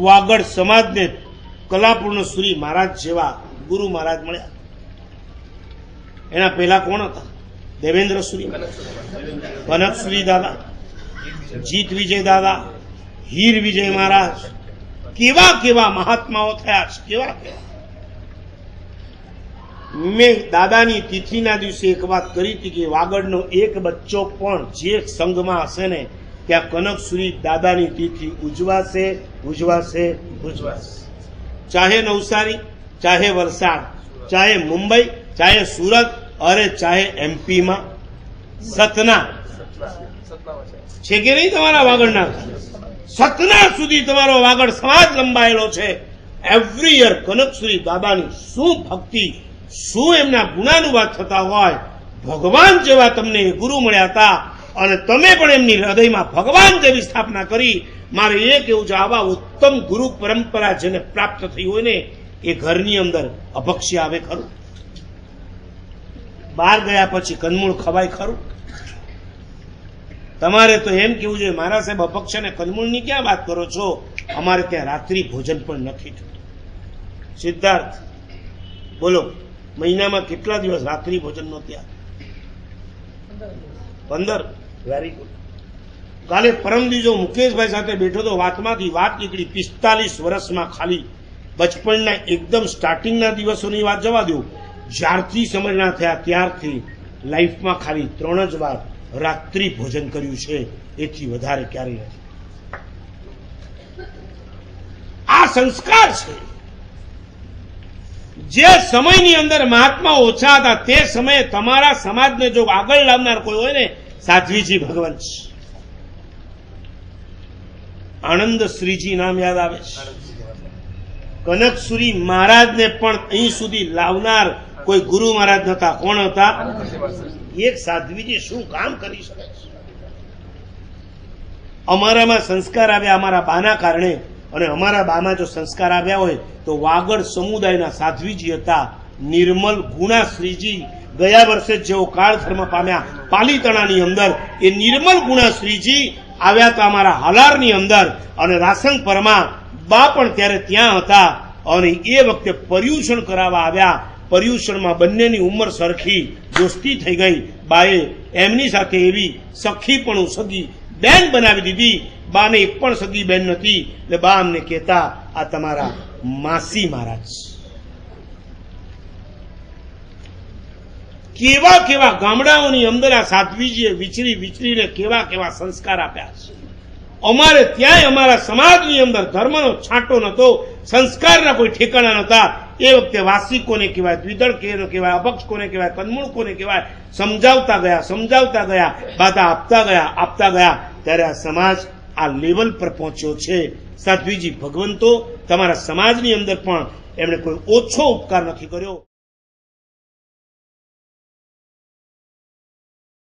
વાગડ સમાજને કલાપૂર્ણ શ્રી મહારાજ જેવા ગુરુ મહારાજ મળ્યા. એના પહેલા કોણ હતા? દેવેન્દ્ર સુરી. કનક દાદા. જીત વિજય દાદા. હીર વિજય મહારાજ. કેવા કેવા મહાત્માઓ થયા છે, કેવા કેવા. મેં દાદાની તિથિના દિવસે એક વાત કરી હતી કે વાગડનો એક બચ્ચો પણ જે સંઘમાં હશે ને ત્યાં કનકસુરી દાદાની તિથિ ઉજવાશે ઉજવાશે ઉજવાશે ચાહે નવસારી ચાહે વલસાડ ચાહે મુંબઈ ચાહે સુરત અરે ચાહે એમપીમાં. સતના. છે કે નહીં તમારા વાગડના? સતના સુધી તમારો વાગડ સમાજ લંબાયેલો છે. એવરી યર કનકસુરી દાદાની શું ભક્તિ શું એમના ગુણાનુવાદ થતા હોય ભગવાન જેવા તમને ગુરુ મળ્યા હતા. અને તમે પણ એમની હૃદયમાં ભગવાન જેવી સ્થાપના કરી, મારે એ કેવું છે, આવા ઉત્તમ ગુરુ પરંપરા જેને પ્રાપ્ત થઈ હોય ને, એ ઘરની અંદર અભક્ષ્ય આવે ખરું. બહાર ગયા પછી કંદમૂળ ખવાય ખરું. તમારે તો એમ કેવું જોઈએ, મારા સાહેબ અપક્ષ અને કંદમૂળની ક્યાં વાત કરો છો? અમારે ત્યાં રાત્રિ ભોજન પણ નથી થતું. સિદ્ધાર્થ, બોલો, મહિનામાં કેટલા દિવસ રાત્રિ ભોજન નો ત્યાં પંદર? વેરી ગુડ કાલે પરમ દિવસો મુકેશભાઈ સાથે બેઠો તો વાતમાંથી વાત નીકળી પિસ્તાલીસ વર્ષમાં ખાલી. બચપણના એકદમ સ્ટાર્ટિંગના દિવસોની વાત જવા દઉં જ્યારથી સમજણા થયા ત્યારથી લાઈફમાં ખાલી ત્રણ જ વાર રાત્રિ ભોજન કર્યું છે. એથી વધારે ક્યારેય નથી. આ સંસ્કાર છે. જે સમયની અંદર મહાત્મા ઓછા હતા તે સમયે તમારા સમાજને જો આગળ લાવનાર કોઈ હોય ને સાધ્વીજી ભગવાન છે. આનંદ શ્રીજી નામ યાદ આવે કનકસુરી મહારાજને પણ અહીં સુધી લાવનાર કોઈ ગુરુ મહારાજ નતા કોણ હતા? એક સાધ્વીજી શું કામ કરી શકે અમારામાં સંસ્કાર આવ્યા અમારા બાના કારણે અને અમારા બામાં જો સંસ્કાર આવ્યા હોય તો વાગડ સમુદાયના સાધ્વીજી હતા. નિર્મલ ગુણા શ્રીજી ગયા વર્ષે જેઓ કાળ ધર્મ પામ્યા પાલીતાણાની અંદર એ નિર્મલ ગુણા શ્રીજી આવ્યા હતા અમારા હાલારની અંદર અને રાસંગ પરમાં બા પણ ત્યારે ત્યાં હતા અને એ વખતે પર્યુષણ કરાવવા આવ્યા. પર્યુષણમાં બંનેની ઉંમર સરખી, દોસ્તી થઈ ગઈ. બાએ એમની સાથે એવી સખી પણ સગી બેન બનાવી દીધી. બાને એક પણ સગી બેન નથી એટલે બા અમને કહેતા, આ તમારા માસી મહારાજ. કેવા કેવા ગામડાઓની અંદર આ સાધ્વીજીએ વિચરી વિચરીને કેવા કેવા સંસ્કાર આપ્યા છે. અમારે ત્યાંય અમારા સમાજની અંદર ધર્મનો છાંટો નહોતો, સંસ્કારના કોઈ ઠેકાણા નહોતા. એ વખતે વાસી કોને કહેવાય, દ્વિદળ કેનો કહેવાય અપક્ષ કોને કહેવાય કન્મૂળ કોને કહેવાય, સમજાવતા ગયા સમજાવતા ગયા, બાધા આપતા ગયા આપતા ગયા. ત્યારે આ સમાજ આ લેવલ પર પહોંચ્યો છે. સાધ્વીજી ભગવંતો, તમારા સમાજની અંદર પણ એમણે કોઈ ઓછો ઉપકાર નથી કર્યો.